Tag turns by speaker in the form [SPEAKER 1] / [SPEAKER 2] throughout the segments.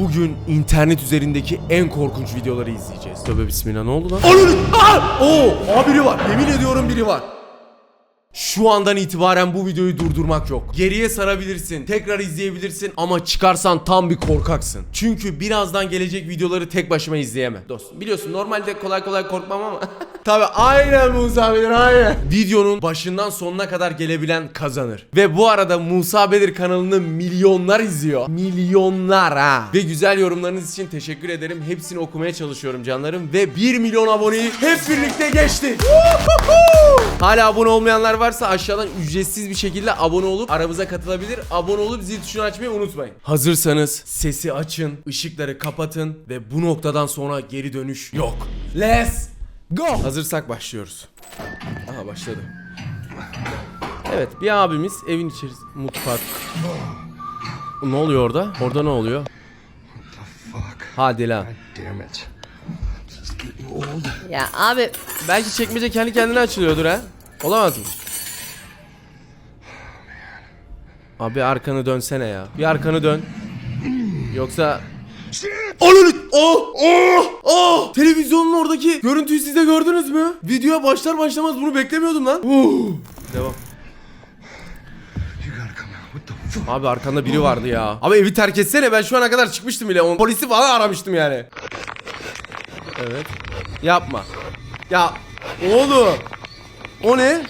[SPEAKER 1] Bugün internet üzerindeki en korkunç videoları izleyeceğiz. Tövbe bismillah ne oldu lan? Ananı! Aa! Oo! Aa biri var. Yemin ediyorum biri var. Şu andan itibaren bu videoyu durdurmak yok. Geriye sarabilirsin, tekrar izleyebilirsin ama çıkarsan tam bir korkaksın. Çünkü birazdan gelecek videoları tek başıma izleyemem. Dostum biliyorsun normalde kolay kolay korkmam ama. Tabi aynen Musa Bedir aynen. Videonun başından sonuna kadar gelebilen kazanır. Ve bu arada Musa Bedir kanalını milyonlar izliyor. Milyonlar ha. Ve güzel yorumlarınız için teşekkür ederim. Hepsini okumaya çalışıyorum canlarım. Ve 1 milyon aboneyi hep birlikte geçtik. Hala abone olmayanlar varsa aşağıdan ücretsiz bir şekilde abone olup aramıza katılabilir. Abone olup zil tuşunu açmayı unutmayın. Hazırsanız sesi açın, ışıkları kapatın ve bu noktadan sonra geri dönüş yok. Let's go. Hazırsak başlıyoruz. Aha başladı. Evet bir abimiz evin içerisinde mutfak. Ne oluyor orada? Orada ne oluyor? Hadi
[SPEAKER 2] it.
[SPEAKER 3] Ya abi
[SPEAKER 1] Belki çekmece kendi kendine açılıyordur ha. Olamaz mı? Abi arkanı dönsene ya. Bir arkanı dön. Yoksa Ananı! Oh! Oh! Oh! Televizyonun oradaki görüntüyü siz de gördünüz mü? Videoya başlar başlamaz bunu beklemiyordum lan. Uh! Devam. Abi arkanda biri vardı ya. Abi evi terk etsene ben şu ana kadar çıkmıştım bile. O- Polisi falan aramıştım yani. Evet. Yapma. Ya oğlum. O ne?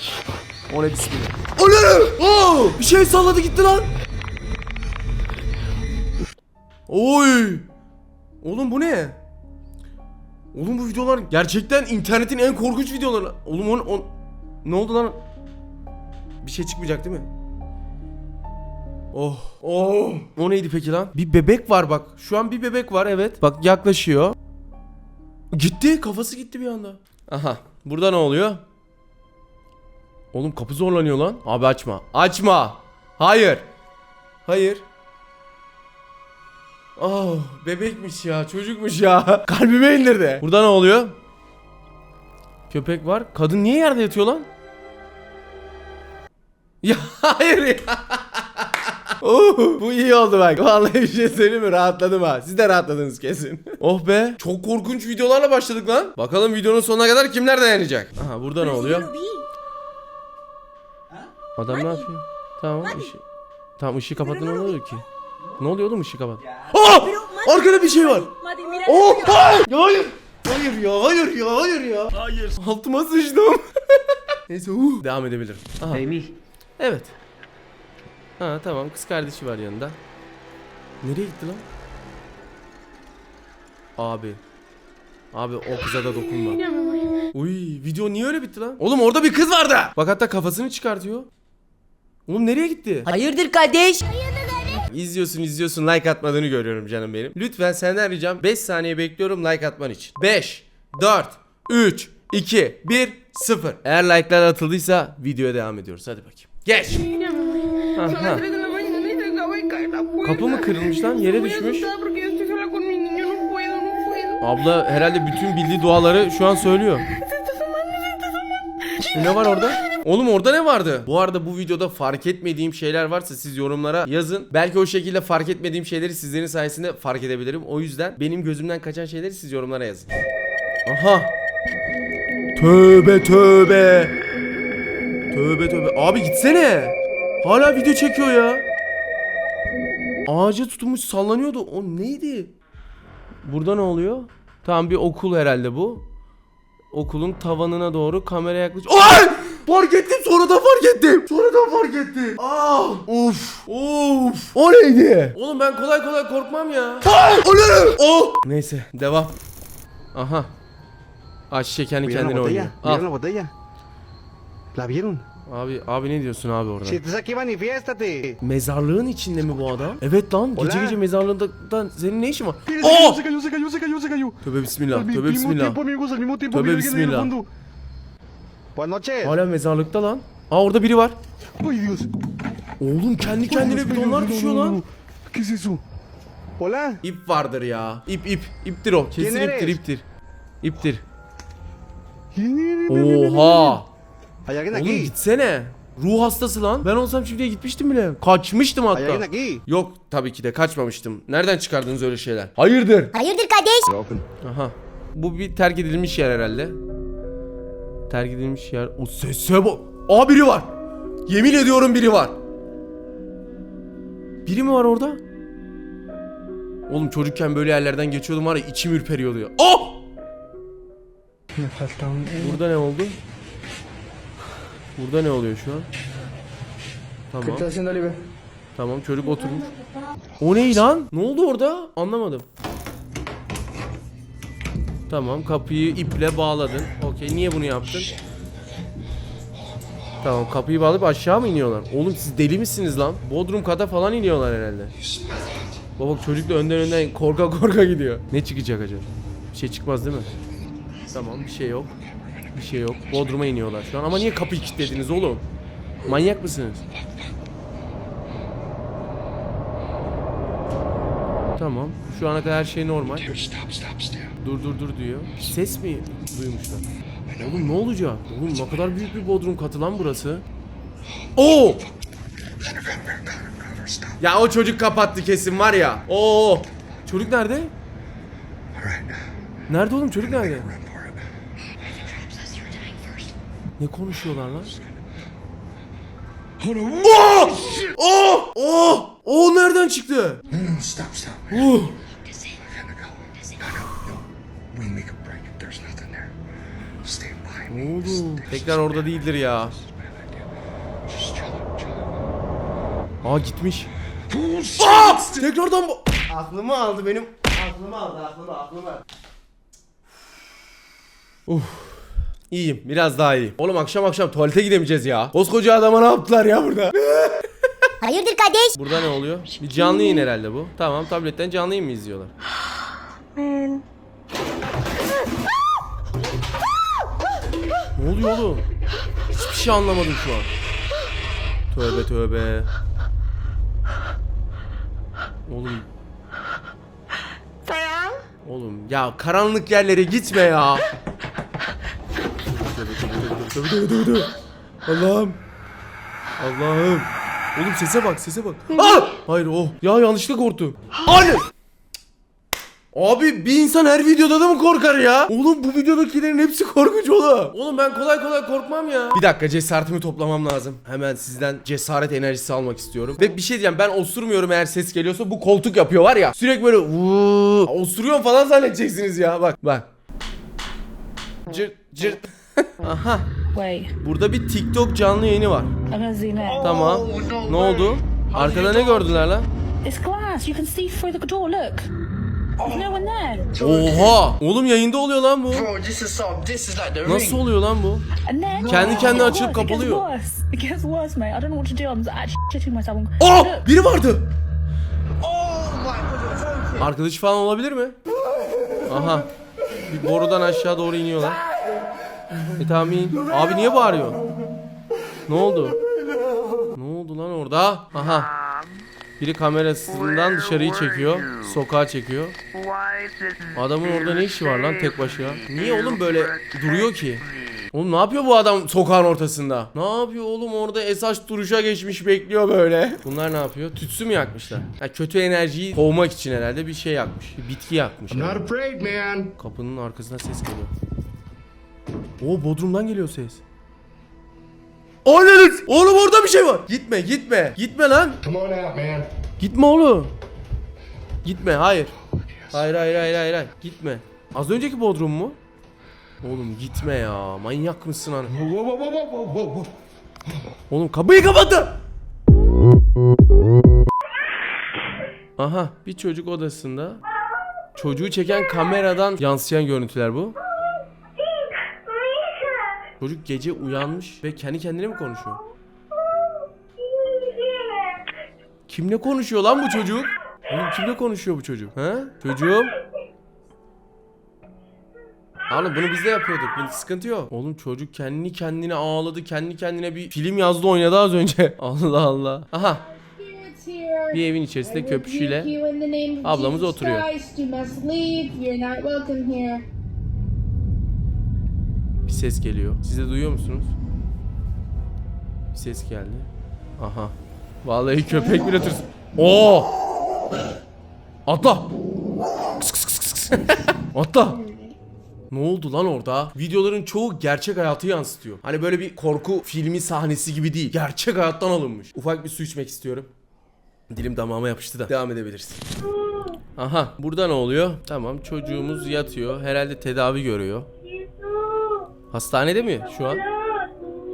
[SPEAKER 1] O ne bismillah. Ne? Oo! Bir şey salladı gitti lan. Oy! Oğlum bu ne? Oğlum bu videolar gerçekten internetin en korkunç videoları. Oğlum on, on... ne oldu lan? Bir şey çıkmayacak değil mi? Oh. Oh. O neydi peki lan? Bir bebek var bak. Şu an bir bebek var evet. Bak yaklaşıyor. Gitti. Kafası gitti bir anda. Aha. Burada ne oluyor? Oğlum kapı zorlanıyor lan. Abi açma. Açma. Hayır. Hayır. Oh bebekmiş ya çocukmuş ya. Kalbime indirdi. Burada ne oluyor? Köpek var. Kadın niye yerde yatıyor lan? Ya hayır ya. Oh, bu iyi oldu bak. Vallahi bir şey söyleyeyim mi? Rahatladım ha. Siz de rahatladınız kesin. oh be. Çok korkunç videolarla başladık lan. Bakalım videonun sonuna kadar kimler dayanacak? Aha burada ne oluyor? Adam ne yapıyor? Tamam ışığı. Tamam ışığı kapattın ne oluyor ki? Ne oluyor oğlum ışığı kapat? Aa! Arkada bir şey var. Oh! Hayır! Ya hayır! Hayır ya, hayır ya, hayır ya. Hayır. Altıma sıçtım. Neyse, uh. Devam edebilirim. Aha.
[SPEAKER 4] Amy,
[SPEAKER 1] Evet. Ha tamam kız kardeşi var yanında. Nereye gitti lan? Abi. Abi o kıza da dokunma. Uy video niye öyle bitti lan? Oğlum orada bir kız vardı. Bak hatta kafasını çıkartıyor. Oğlum nereye gitti?
[SPEAKER 3] Hayırdır kardeş?
[SPEAKER 1] İzliyorsun izliyorsun like atmadığını görüyorum canım benim. Lütfen senden ricam 5 saniye bekliyorum like atman için. 5, 4, 3, 2, 1, 0. Eğer like'lar atıldıysa videoya devam ediyoruz. Hadi bakayım. Geç.
[SPEAKER 5] Son
[SPEAKER 1] Aha.
[SPEAKER 5] las 3 de la mañana y se acaba de caer la puerta.
[SPEAKER 1] Kapı mı kırılmış lan? Yere düşmüş. Abla herhalde bütün bildiği duaları şu an söylüyor. E, Ne var orada? Oğlum orada ne vardı? Bu arada bu videoda fark etmediğim şeyler varsa siz yorumlara yazın. Belki o şekilde fark etmediğim şeyleri sizlerin sayesinde fark edebilirim. O yüzden benim gözümden kaçan şeyleri siz yorumlara yazın. Aha. Tövbe tövbe. Tövbe tövbe. Abi gitsene. Hala video çekiyor ya. Ağaca tutunmuş sallanıyordu. O neydi? Burada ne oluyor? Tamam bir okul herhalde bu. Okulun tavanına doğru kamera yaklaş. Ay! Fark ettim sonradan fark ettim. Sonradan fark ettim. Ah! Uf! Uf! O neydi? Oğlum ben kolay kolay korkmam ya. O ne? Oh! Neyse devam. Aha. Ayşe kendi
[SPEAKER 4] ¿vieron la
[SPEAKER 1] kendine oynuyor.
[SPEAKER 4] ¿Vieron la
[SPEAKER 1] Al.
[SPEAKER 4] botella? ¿La vieron?
[SPEAKER 1] Abi abi ne diyorsun abi orada?
[SPEAKER 4] Si estás aquí, manifiéstate.
[SPEAKER 1] Mezarlığın içinde mi bu adam? Evet lan gece
[SPEAKER 4] Hola.
[SPEAKER 1] gece mezarlığında senin ne işin var? Oh!
[SPEAKER 4] cayó, se cayó, se cayó, se cayó, se cayó.
[SPEAKER 1] Tövbe bismillah,
[SPEAKER 4] Al mi-
[SPEAKER 1] tövbe bismillah.
[SPEAKER 4] al.
[SPEAKER 1] Tövbe bismillah.
[SPEAKER 4] Buenas noches.
[SPEAKER 1] Hala mezarlıkta lan. Aa orada biri var.
[SPEAKER 4] Ay, Dios.
[SPEAKER 1] Oğlum kendi kendine bidonlar düşüyor lan.
[SPEAKER 4] ¿Qué es eso? Hola.
[SPEAKER 1] İp vardır ya. İp ip. İptir o. Kesin iptir iptir. İptir. Oha.
[SPEAKER 4] ¿Hay alguien
[SPEAKER 1] Oğlum gitsene. Ruh hastası lan. Ben olsam şimdiye gitmiştim bile. Kaçmıştım hatta. Yok tabii ki de kaçmamıştım. Nereden çıkardınız öyle şeyler? Hayırdır?
[SPEAKER 2] Hayırdır kardeş?
[SPEAKER 1] Aha. Bu bir terk edilmiş yer herhalde. Terk edilmiş yer. O sese bak. Aa biri var. Yemin ediyorum biri var. Biri mi var orada? Oğlum çocukken böyle yerlerden geçiyordum var ya içim ürperiyordu ya. Oh! Burada ne oldu? Burada ne oluyor şu an? Tamam. Tamam çocuk oturmuş. O ne lan? Ne oldu orada? Anlamadım. Tamam kapıyı iple bağladın. Okey niye bunu yaptın? Tamam kapıyı bağlayıp aşağı mı iniyorlar? Oğlum siz deli misiniz lan? Bodrum kata falan iniyorlar herhalde. Baba çocuk da önden önden korka korka gidiyor. Ne çıkacak acaba? Bir şey çıkmaz değil mi? Tamam bir şey yok. Bir şey yok. Bodrum'a iniyorlar şu an ama niye kapıyı kilitlediniz oğlum? Manyak mısınız? Tamam. Şu ana kadar her şey normal. Dur dur dur diyor. Ses mi duymuşlar? Oğlum ne olacak? Oğlum ne kadar büyük bir bodrum katı lan burası. Oo! Ya o çocuk kapattı kesin var ya. Oo! Çocuk nerede? Nerede oğlum çocuk nerede? Ne konuşuyorlar lan? Oh! Oh! Oh! Oh nereden çıktı?
[SPEAKER 6] Stop, stop.
[SPEAKER 1] Oh!
[SPEAKER 6] I gotta go. No, no, no. We make a break. There's nothing there. Stay by me.
[SPEAKER 1] Oğlum tekrar orada değildir ya. Aa gitmiş. Aa! Tekrardan bu. Aklımı aldı benim. Aklımı aldı, aklımı, aklımı. Uf. İyiyim, biraz daha iyiyim. Oğlum akşam akşam tuvalete gidemeyeceğiz ya. Koskoca adama ne yaptılar ya burada?
[SPEAKER 2] Hayırdır kardeş?
[SPEAKER 1] Burada ne oluyor? Bir canlı yayın herhalde bu. Tamam, tabletten canlı yayın mı izliyorlar? ne oluyor oğlum? Hiçbir şey anlamadım şu an. Tövbe tövbe. Oğlum. Oğlum ya karanlık yerlere gitme ya. Tövbe tövbe tövbe tövbe tövbe tövbe. Allah'ım. Allah'ım. Oğlum sese bak sese bak. Aa! Hayır o. Ya yanlışlıkla korktum. Hayır. Abi bir insan her videoda da mı korkar ya? Oğlum bu videodakilerin hepsi korkunç oğlum. Oğlum ben kolay kolay korkmam ya. Bir dakika cesaretimi toplamam lazım. Hemen sizden cesaret enerjisi almak istiyorum. Ve bir şey diyeceğim ben osurmuyorum eğer ses geliyorsa bu koltuk yapıyor var ya. Sürekli böyle vuuu osuruyorum falan zannedeceksiniz ya bak bak. Cırt cırt. Aha
[SPEAKER 7] Wait,
[SPEAKER 1] burada bir TikTok canlı yayını var.
[SPEAKER 7] I'm gonna zoom in.
[SPEAKER 1] Tamam. Ne oldu? Arkada ne gördüler lan?
[SPEAKER 7] It's glass. You can see through the door. Look. There's no one there.
[SPEAKER 1] Oha! Oğlum yayında oluyor lan bu.
[SPEAKER 3] Bro, this is some. This is like the
[SPEAKER 1] Nasıl oluyor lan bu?
[SPEAKER 7] And then
[SPEAKER 1] Kendi kendine açılıp kapalıyor.
[SPEAKER 7] It gets worse. It gets worse, mate. I don't know what to do. I'm actually shitting myself. I'm-
[SPEAKER 1] Oh!
[SPEAKER 7] Look.
[SPEAKER 1] Biri vardı.
[SPEAKER 3] Oh my god,
[SPEAKER 1] Arkadaş falan olabilir mi? Aha. Bir borudan aşağı doğru iniyorlar. E tamam in. Abi niye bağırıyor? Ne oldu? Ne oldu lan orada? Aha. Biri kamerasından dışarıyı çekiyor. Sokağa çekiyor. Adamın orada ne işi var lan tek başına? Niye oğlum böyle duruyor ki? Oğlum ne yapıyor bu adam sokağın ortasında? Ne yapıyor oğlum orada esas duruşa geçmiş bekliyor böyle. Bunlar ne yapıyor? Tütsü mü yakmışlar? Ha, kötü enerjiyi kovmak için herhalde bir şey yakmış. Bir bitki yakmış.
[SPEAKER 6] Not
[SPEAKER 1] herhalde.
[SPEAKER 6] afraid, man.
[SPEAKER 1] Kapının arkasına ses geliyor. Oo Bodrum'dan geliyor ses. Ananız! Oğlum orada bir şey var. Gitme gitme. Gitme lan.
[SPEAKER 6] Come on out, man.
[SPEAKER 1] Gitme oğlum. Gitme hayır. Hayır hayır hayır hayır hayır. Gitme. Az önceki Bodrum mu? Oğlum gitme ya. Manyak mısın hani? Oğlum kapıyı kapattı. Aha bir çocuk odasında. Çocuğu çeken kameradan yansıyan görüntüler bu. Çocuk gece uyanmış ve kendi kendine mi konuşuyor? Kimle konuşuyor lan bu çocuk? Oğlum kimle konuşuyor bu çocuk? Ha? Çocuğum? Oğlum bunu biz de yapıyorduk. Bunun sıkıntı yok. Oğlum çocuk kendi kendine ağladı. Kendi kendine bir film yazdı oynadı az önce. Allah Allah. Aha. Bir evin içerisinde köpüşüyle ablamız oturuyor. Ses geliyor. Siz de duyuyor musunuz? Bir ses geldi. Aha. Vallahi köpek bile tırsın. Oo! Atla. Kıs kıs kıs kıs. Atla. Ne oldu lan orada? Videoların çoğu gerçek hayatı yansıtıyor. Hani böyle bir korku filmi sahnesi gibi değil. Gerçek hayattan alınmış. Ufak bir su içmek istiyorum. Dilim damağıma yapıştı da. Devam edebiliriz. Aha burada ne oluyor? Tamam çocuğumuz yatıyor. Herhalde tedavi görüyor. Hastanede mi şu an?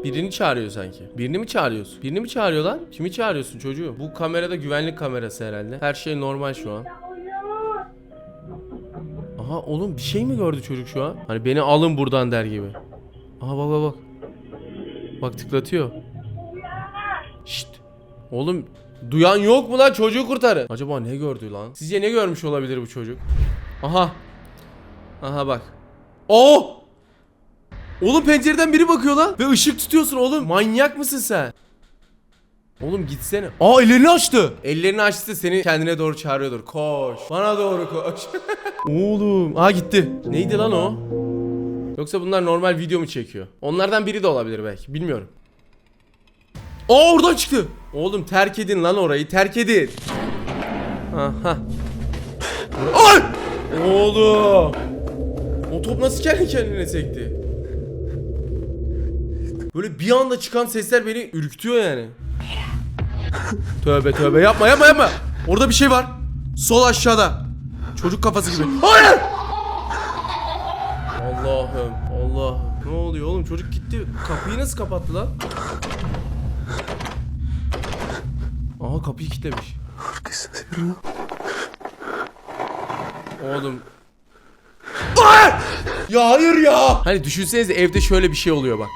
[SPEAKER 1] Birini çağırıyor sanki. Birini mi çağırıyorsun? Birini mi çağırıyor lan? Kimi çağırıyorsun çocuğu? Bu kamerada güvenlik kamerası herhalde. Her şey normal şu an. Aha oğlum bir şey mi gördü çocuk şu an? Hani beni alın buradan der gibi. Aha bak bak bak. Bak tıklatıyor. Şşt. Oğlum duyan yok mu lan çocuğu kurtarın. Acaba ne gördü lan? Sizce ne görmüş olabilir bu çocuk? Aha. Aha bak. Oo! Oğlum pencereden biri bakıyor lan. Ve ışık tutuyorsun oğlum. Manyak mısın sen? Oğlum gitsene. Aa ellerini açtı. Ellerini açtı seni kendine doğru çağırıyordur. Koş. Bana doğru koş. oğlum. Aa gitti. Neydi lan o? Yoksa bunlar normal video mu çekiyor? Onlardan biri de olabilir belki. Bilmiyorum. Aa oradan çıktı. Oğlum terk edin lan orayı. Terk edin. Aha. Ay! Oğlum. O top nasıl kendi kendine sekti? Böyle bir anda çıkan sesler beni ürkütüyor yani. tövbe tövbe yapma yapma yapma. Orada bir şey var. Sol aşağıda. Çocuk kafası gibi. Hayır! Allah'ım Allah. Ne oluyor oğlum çocuk gitti. Kapıyı nasıl kapattı lan? Aha kapıyı kilitlemiş. Oğlum. Ya hayır ya. Hani düşünsenize evde şöyle bir şey oluyor bak.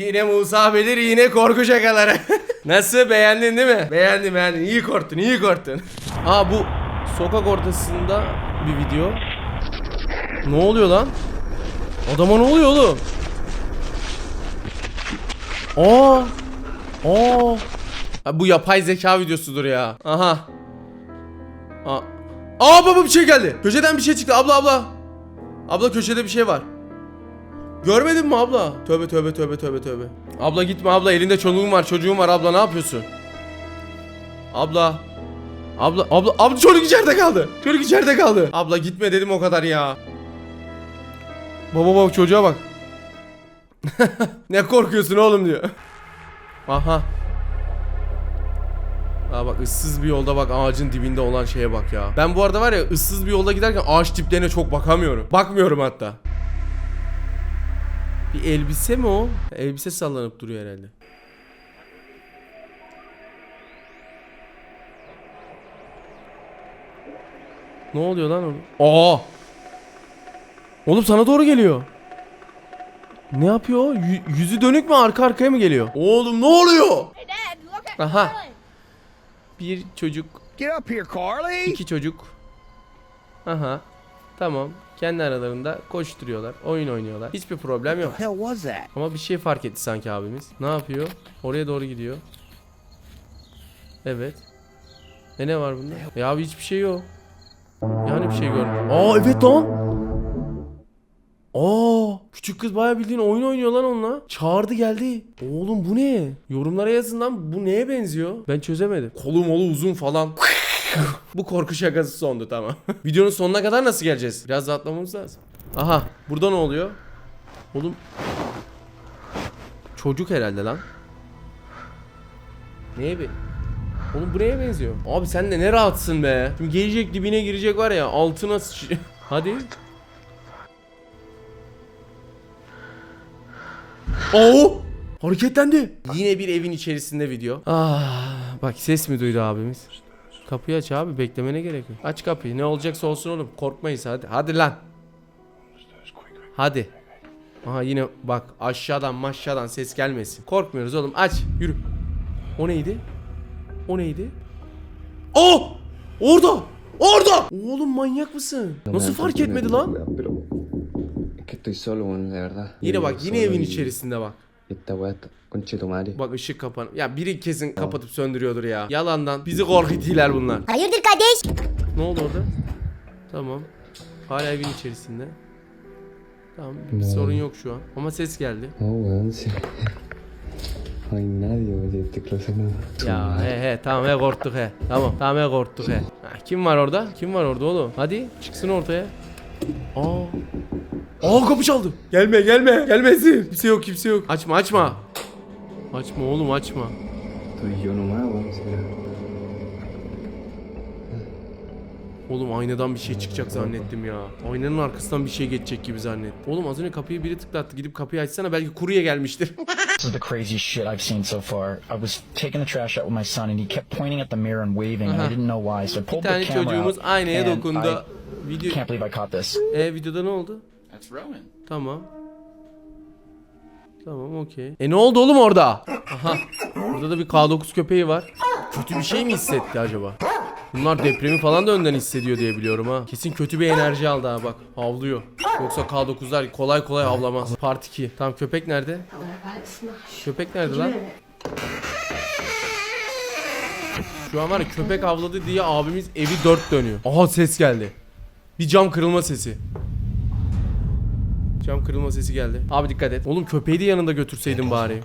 [SPEAKER 1] Yine Musa bilir yine korku şakaları. Nasıl beğendin değil mi? Beğendim beğendim. İyi korktun iyi korktun. Aa bu sokak ortasında bir video. Ne oluyor lan? Adama ne oluyor oğlum? Aa! Aa! Ha, bu yapay zeka videosudur ya. Aha. Aa. Aa baba bir şey geldi. Köşeden bir şey çıktı abla abla. Abla köşede bir şey var. Görmedin mi abla? Tövbe tövbe tövbe tövbe tövbe. Abla gitme abla elinde çoluğun var çocuğun var abla ne yapıyorsun? Abla. Abla abla abla çocuk içeride kaldı. Çocuk içeride kaldı. Abla gitme dedim o kadar ya. Baba baba çocuğa bak. ne korkuyorsun oğlum diyor. Aha. Aa bak ıssız bir yolda bak ağacın dibinde olan şeye bak ya. Ben bu arada var ya ıssız bir yolda giderken ağaç diplerine çok bakamıyorum. Bakmıyorum hatta. Bir elbise mi o? Elbise sallanıp duruyor herhalde. Ne oluyor lan orada? Aa! Oğlum sana doğru geliyor. Ne yapıyor? o? Yü- yüzü dönük mü arka arkaya mı geliyor? Oğlum ne oluyor? Aha. Bir çocuk,
[SPEAKER 4] Get up here, Carly!
[SPEAKER 1] iki çocuk. Aha. Tamam. Kendi aralarında koşturuyorlar, oyun oynuyorlar. Hiçbir problem yok. Ama bir şey fark etti sanki abimiz. Ne yapıyor? Oraya doğru gidiyor. Evet. E ne var bunda? Ya abi hiçbir şey yok. Yani bir şey görmüyorum. Aa evet lan. Aa küçük kız bayağı bildiğin oyun oynuyor lan onunla. Çağırdı geldi. Oğlum bu ne? Yorumlara yazın lan bu neye benziyor? Ben çözemedim. Kolu molu uzun falan. bu korku şakası sondu tamam. Videonun sonuna kadar nasıl geleceğiz? Biraz daha atlamamız lazım. Aha burada ne oluyor? Oğlum Çocuk herhalde lan. Neye be? Oğlum buraya benziyor. Abi sen de ne rahatsın be. Şimdi gelecek dibine girecek var ya altına. Hadi. Oo! Hareketlendi. Yine bir evin içerisinde video. Ah, bak ses mi duydu abimiz? Kapıyı aç abi beklemene gerek yok. Aç kapıyı ne olacaksa olsun oğlum korkmayız hadi. Hadi lan. Hadi. Aha yine bak aşağıdan maşağıdan ses gelmesin. Korkmuyoruz oğlum aç yürü. O neydi? O neydi? Oh! Orada! Orada! Oğlum manyak mısın? Nasıl fark etmedi lan? Yine bak yine evin içerisinde bak.
[SPEAKER 8] Tu madre.
[SPEAKER 1] Bak ışık kapan. Ya biri kesin kapatıp söndürüyordur ya. Yalandan. Bizi korkutuyorlar bunlar.
[SPEAKER 2] Hayırdır kardeş?
[SPEAKER 1] Ne oldu orada? Tamam. Hala evin içerisinde. Tamam bir sorun yok şu an. Ama ses geldi.
[SPEAKER 8] Nadie, oye, este closet no.
[SPEAKER 1] Ya he he tamam he korktuk he. Tamam tamam he korktuk he. Ha, kim var orada? Kim var orada oğlum? Hadi çıksın ortaya. Aa. Aa kapı çaldı. Gelme gelme gelmesin. Kimse yok kimse yok. Açma açma. Açma oğlum açma. Oğlum aynadan bir şey çıkacak zannettim ya. Aynanın arkasından bir şey geçecek gibi zannettim. Oğlum az önce kapıyı biri tıklattı. Gidip kapıyı açsana belki kurye gelmiştir.
[SPEAKER 9] This is the craziest shit I've seen so far. I was taking the trash out with my son, and he kept pointing at the mirror and waving, and I didn't know why. So I
[SPEAKER 1] bir
[SPEAKER 9] pulled
[SPEAKER 1] tane
[SPEAKER 9] the camera
[SPEAKER 1] çocuğumuz
[SPEAKER 9] out,
[SPEAKER 1] aynaya
[SPEAKER 9] and
[SPEAKER 1] dokundu. Video...
[SPEAKER 9] Can't believe I caught this.
[SPEAKER 1] E videoda ne oldu?
[SPEAKER 3] That's Rowan.
[SPEAKER 1] Tamam. Tamam okey. E ne oldu oğlum orada? Aha. Burada da bir K9 köpeği var. Kötü bir şey mi hissetti acaba? Bunlar depremi falan da önden hissediyor diye biliyorum ha. Kesin kötü bir enerji aldı ha bak. Havlıyor. Yoksa K9'lar kolay kolay havlamaz. Part 2. Tamam köpek nerede? Köpek nerede lan? Şu an var ya köpek avladı diye abimiz evi dört dönüyor. Aha ses geldi. Bir cam kırılma sesi. Cam kırılma sesi geldi. Abi dikkat et. Oğlum köpeği de yanında götürseydin bari.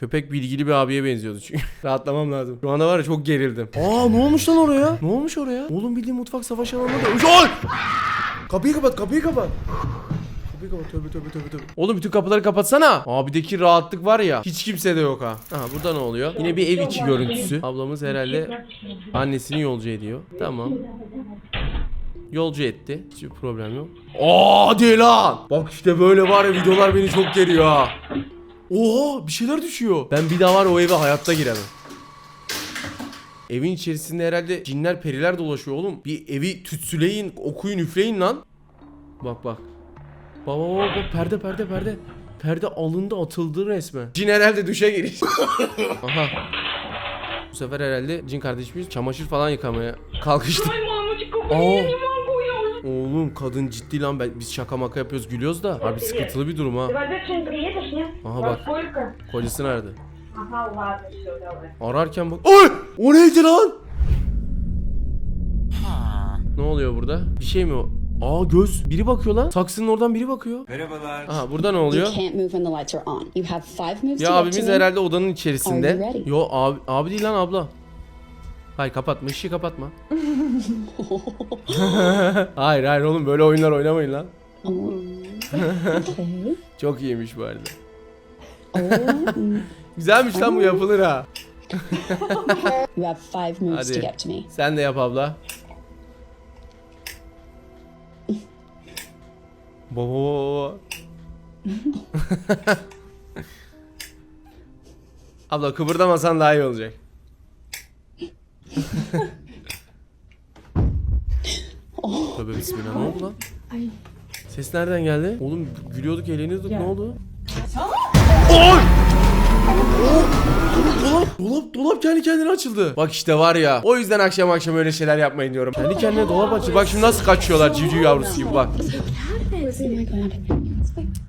[SPEAKER 1] Köpek bilgili bir abiye benziyordu çünkü. Rahatlamam lazım. Şu anda var ya çok gerildim. Aa ne olmuş lan oraya? Ne olmuş oraya? Oğlum bildiğin mutfak savaş alanına dönmüş. Ay! Kapıyı kapat, kapıyı kapat. Kapıyı kapat, tövbe tövbe tövbe tövbe. Oğlum bütün kapıları kapatsana. Abideki rahatlık var ya. Hiç kimse de yok ha. Aha burada ne oluyor? Yine bir ev içi görüntüsü. Ablamız herhalde annesini yolcu ediyor. Tamam. Yolcu etti. Hiçbir problem yok. Aa lan. Bak işte böyle var ya videolar beni çok geriyor ha. Oha bir şeyler düşüyor. Ben bir daha var o eve hayatta giremem. Evin içerisinde herhalde cinler periler dolaşıyor oğlum. Bir evi tütsüleyin, okuyun, üfleyin lan. Bak bak. Baba baba bak perde perde perde. Perde alındı atıldı resmen. Cin herhalde duşa giriş. Aha. Bu sefer herhalde cin kardeşimiz çamaşır falan yıkamaya kalkıştı. Aa. Oğlum kadın ciddi lan ben, biz şaka maka yapıyoruz gülüyoruz da harbi sıkıntılı bir durum ha.
[SPEAKER 5] Зачем приедешь, не?
[SPEAKER 1] Aha bak
[SPEAKER 5] Сколько?
[SPEAKER 1] kocası nerede?
[SPEAKER 5] Ага, ладно, все, давай.
[SPEAKER 1] Ararken bak. Oy! O neydi lan? Ne oluyor burada? Bir şey mi o? Aa göz. Biri bakıyor lan. Saksının oradan biri bakıyor. Merhabalar. Aha burada ne oluyor?
[SPEAKER 10] You can't move when the lights are on. You have five moves
[SPEAKER 1] Ya
[SPEAKER 10] to get
[SPEAKER 1] abimiz
[SPEAKER 10] to them.
[SPEAKER 1] herhalde odanın
[SPEAKER 10] Are you
[SPEAKER 1] içerisinde.
[SPEAKER 10] ready?
[SPEAKER 1] Yo abi, abi değil lan abla. Hayır kapatma ışığı kapatma. hayır hayır oğlum böyle oyunlar oynamayın lan. Çok iyiymiş bu arada.
[SPEAKER 10] Oh,
[SPEAKER 1] Güzelmiş lan bu yapılır ha.
[SPEAKER 10] you have five moves
[SPEAKER 1] Hadi.
[SPEAKER 10] to get to me.
[SPEAKER 1] Sen de yap abla. baba baba baba. abla kıpırdamasan daha iyi olacak. Tövbe bismillah ne oldu lan? Ses nereden geldi? Oğlum gülüyorduk eğleniyorduk ne oldu? Oy! Dolap, dolap, dolap kendi kendine açıldı. Bak işte var ya. O yüzden akşam akşam öyle şeyler yapmayın diyorum. Kendi kendine dolap açıyor. Bak şimdi nasıl kaçıyorlar civciv yavrusu gibi bak.
[SPEAKER 10] Oh my god.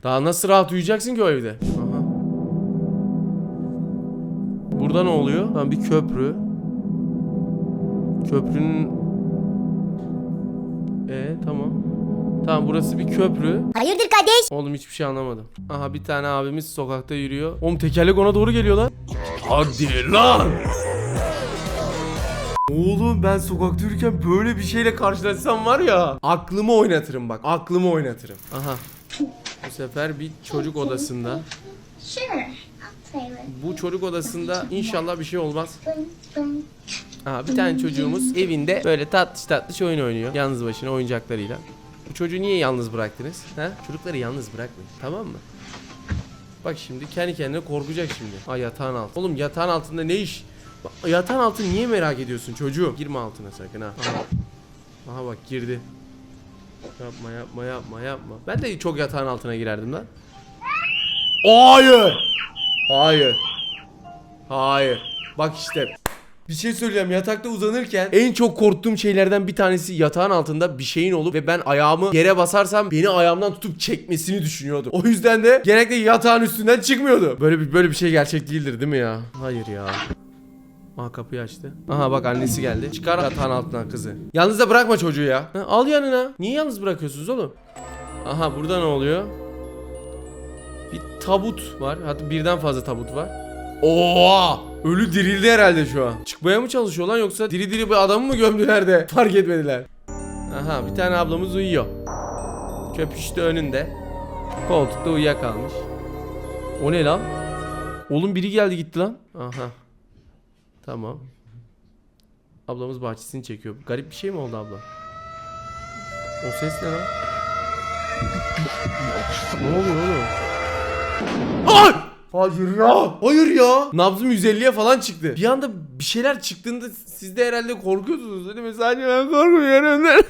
[SPEAKER 1] Daha nasıl rahat uyuyacaksın ki o evde? Aha. Burada ne oluyor? Tamam bir köprü. Köprünün... E tamam. Tamam burası bir köprü.
[SPEAKER 2] Hayırdır kardeş?
[SPEAKER 1] Oğlum hiçbir şey anlamadım. Aha bir tane abimiz sokakta yürüyor. Oğlum tekerlek ona doğru geliyor lan. Hadi lan. Oğlum ben sokakta yürürken böyle bir şeyle karşılaşsam var ya aklımı oynatırım bak aklımı oynatırım. Aha. Bu sefer bir çocuk odasında. Bu çocuk odasında inşallah bir şey olmaz. Aha bir tane çocuğumuz evinde böyle tatlış tatlış oyun oynuyor. Yalnız başına oyuncaklarıyla. Bu çocuğu niye yalnız bıraktınız? Ha? Çocukları yalnız bırakmayın. Tamam mı? Bak şimdi kendi kendine korkacak şimdi. Ay yatağın altı. Oğlum yatağın altında ne iş? Bak, yatağın altını niye merak ediyorsun çocuğum? Girme altına sakın ha. Aha, Aha bak girdi. Yapma yapma yapma yapma. Ben de çok yatağın altına girerdim lan. Hayır. Hayır. Hayır. Bak işte. Bir şey söyleyeceğim yatakta uzanırken en çok korktuğum şeylerden bir tanesi yatağın altında bir şeyin olup ve ben ayağımı yere basarsam beni ayağımdan tutup çekmesini düşünüyordum. O yüzden de genellikle yatağın üstünden çıkmıyordu. Böyle bir böyle bir şey gerçek değildir değil mi ya? Hayır ya. Aha kapıyı açtı. Aha bak annesi geldi. Çıkar yatağın altından kızı. Yalnız da bırakma çocuğu ya. Ha, al yanına. Niye yalnız bırakıyorsunuz oğlum? Aha burada ne oluyor? Bir tabut var. Hatta birden fazla tabut var. Oha! Ölü dirildi herhalde şu an. Çıkmaya mı çalışıyor lan yoksa diri diri bir adamı mı gömdüler de fark etmediler. Aha bir tane ablamız uyuyor. Köpüş de önünde. Koltukta uyuyakalmış. O ne lan? Oğlum biri geldi gitti lan. Aha. Tamam. Ablamız bahçesini çekiyor. Garip bir şey mi oldu abla? O ses ne lan? ne oluyor oğlum? Ay! Hayır ya. Hayır ya. Nabzım 150'ye falan çıktı. Bir anda bir şeyler çıktığında siz de herhalde korkuyorsunuz değil mi? Sadece ben korkuyorum.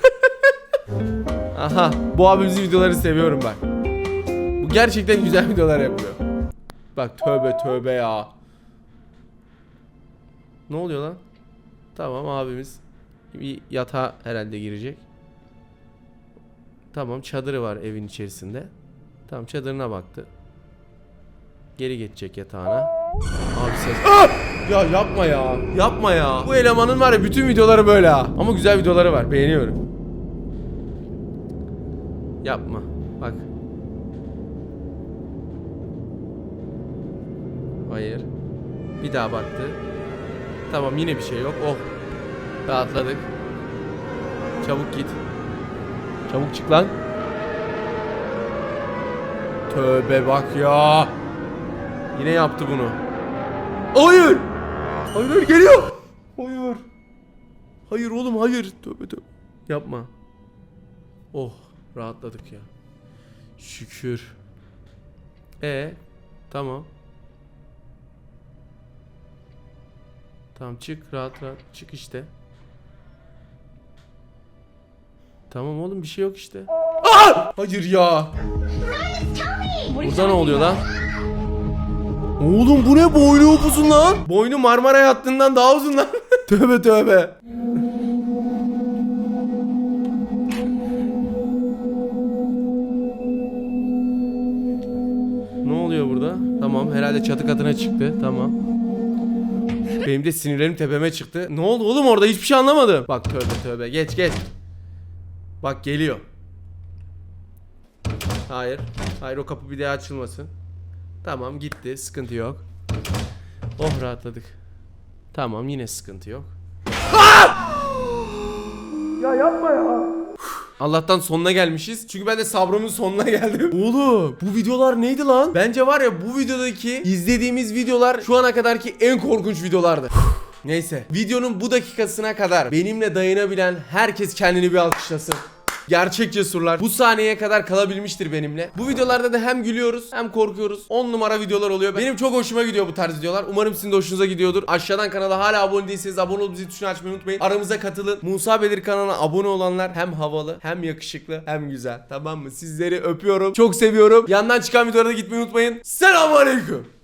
[SPEAKER 1] Aha. Bu abimizin videolarını seviyorum bak. Bu gerçekten güzel videolar yapıyor. Bak tövbe tövbe ya. Ne oluyor lan? Tamam abimiz bir yatağa herhalde girecek. Tamam çadırı var evin içerisinde. Tamam çadırına baktı. Geri geçecek yatağına. Abi ses. Ah! Ya yapma ya. Yapma ya. Bu elemanın var ya bütün videoları böyle ha. Ama güzel videoları var. Beğeniyorum. Yapma. Bak. Hayır. Bir daha baktı. Tamam yine bir şey yok. Oh. Rahatladık. Çabuk git. Çabuk çık lan. Tövbe bak ya. Yine yaptı bunu. Hayır. Hayır hayır geliyor. Hayır. Hayır oğlum hayır. Tövbe tövbe. Yapma. Oh rahatladık ya. Şükür. E tamam. Tamam çık rahat rahat çık işte. Tamam oğlum bir şey yok işte. Aa! Hayır ya. Burada ne oluyor lan? Oğlum bu ne boynu upuzun lan? Boynu Marmara hattından daha uzun lan. tövbe tövbe. Ne oluyor burada? Tamam herhalde çatı katına çıktı. Tamam. Benim de sinirlerim tepeme çıktı. Ne oldu oğlum orada hiçbir şey anlamadım. Bak tövbe tövbe geç geç. Bak geliyor. Hayır. Hayır o kapı bir daha açılmasın. Tamam gitti sıkıntı yok. Oh rahatladık. Tamam yine sıkıntı yok. Ya yapma ya. Allah'tan sonuna gelmişiz. Çünkü ben de sabrımın sonuna geldim. Oğlum bu videolar neydi lan? Bence var ya bu videodaki izlediğimiz videolar şu ana kadarki en korkunç videolardı. Neyse videonun bu dakikasına kadar benimle dayanabilen herkes kendini bir alkışlasın. Gerçek cesurlar bu sahneye kadar kalabilmiştir benimle. Bu videolarda da hem gülüyoruz hem korkuyoruz. 10 numara videolar oluyor. Benim çok hoşuma gidiyor bu tarz videolar. Umarım sizin de hoşunuza gidiyordur. Aşağıdan kanala hala abone değilseniz abone olup zil tuşunu açmayı unutmayın. Aramıza katılın. Musa Belir kanalına abone olanlar hem havalı hem yakışıklı hem güzel. Tamam mı? Sizleri öpüyorum. Çok seviyorum. Yandan çıkan videolara da gitmeyi unutmayın. Selamünaleyküm.